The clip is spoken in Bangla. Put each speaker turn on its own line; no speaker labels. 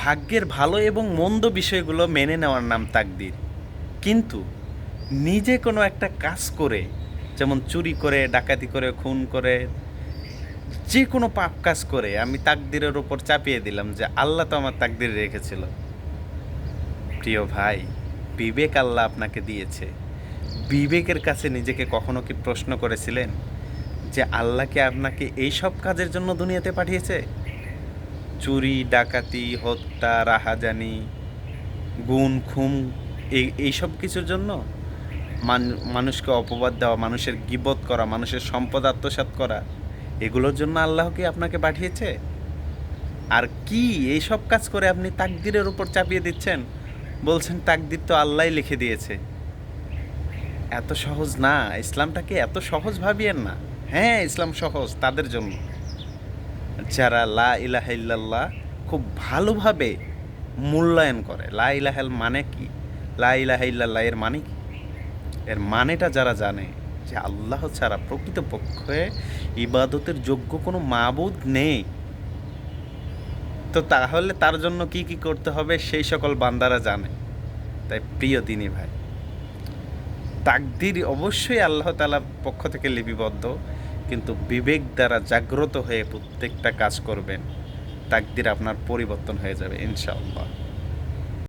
ভাগ্যের ভালো এবং মন্দ বিষয়গুলো মেনে নেওয়ার নাম তাকদির। কিন্তু নিজে কোনো একটা কাজ করে, যেমন চুরি করে, ডাকাতি করে, খুন করে, যে কোনো পাপ কাজ করে, আমি তাকদিরের ওপর চাপিয়ে দিলাম যে আল্লাহ তো আমার তাকদির রেখেছিল। প্রিয় ভাই, বিবেক আল্লাহ আপনাকে দিয়েছে। বিবেকের কাছে নিজেকে কখনো কি প্রশ্ন করেছিলেন যে আল্লাহকে আপনাকে এই সব কাজের জন্য দুনিয়াতে পাঠিয়েছে? চুরি, ডাকাতি, হত্যা, রাহাজানি, গুণ খুম এই, এইসব কিছুর জন্য মান- মানুষকে অপবাদ দেওয়া, মানুষের গিবত করা, মানুষের সম্পদ আত্মসাৎ করা, এগুলোর জন্য আল্লাহ কি আপনাকে পাঠিয়েছে? আর কি এই সব কাজ করে আপনি তাকদিরের উপর চাপিয়ে দিচ্ছেন? বলছেন তাকদির তো আল্লাহই লিখে দিয়েছে। এত সহজ না, ইসলামটাকে এত সহজ ভাবিয়েন না। হ্যাঁ ইসলাম সহজ তাদের জন্য। যারা লা ইলাহা ইল্লাল্লাহ খুব ভালোভাবে মূল্যায়ন করে। লা ইলাহাল মানে কি? লা ইলাহা ইল্লাল্লাহ এর মানে কি? এর মানেটা যারা জানে যে আল্লাহ ছাড়া প্রকৃতপক্ষে ইবাদতের যোগ্য কোনো মাবুদ নেই, তো তাহলে তার জন্য কি কি করতে হবে সেই সকল বান্দারা জানে। তাই প্রিয় দিনী ভাই, তাকদির অবশ্যই আল্লাহ তালার পক্ষ থেকে লিপিবদ্ধ। কিন্তু বিবেক দ্বারা জাগ্রত হয়ে প্রত্যেকটা কাজ করবেন তাকদির আপনার পরিবর্তন হয়ে যাবে ইনশাআল্লাহ।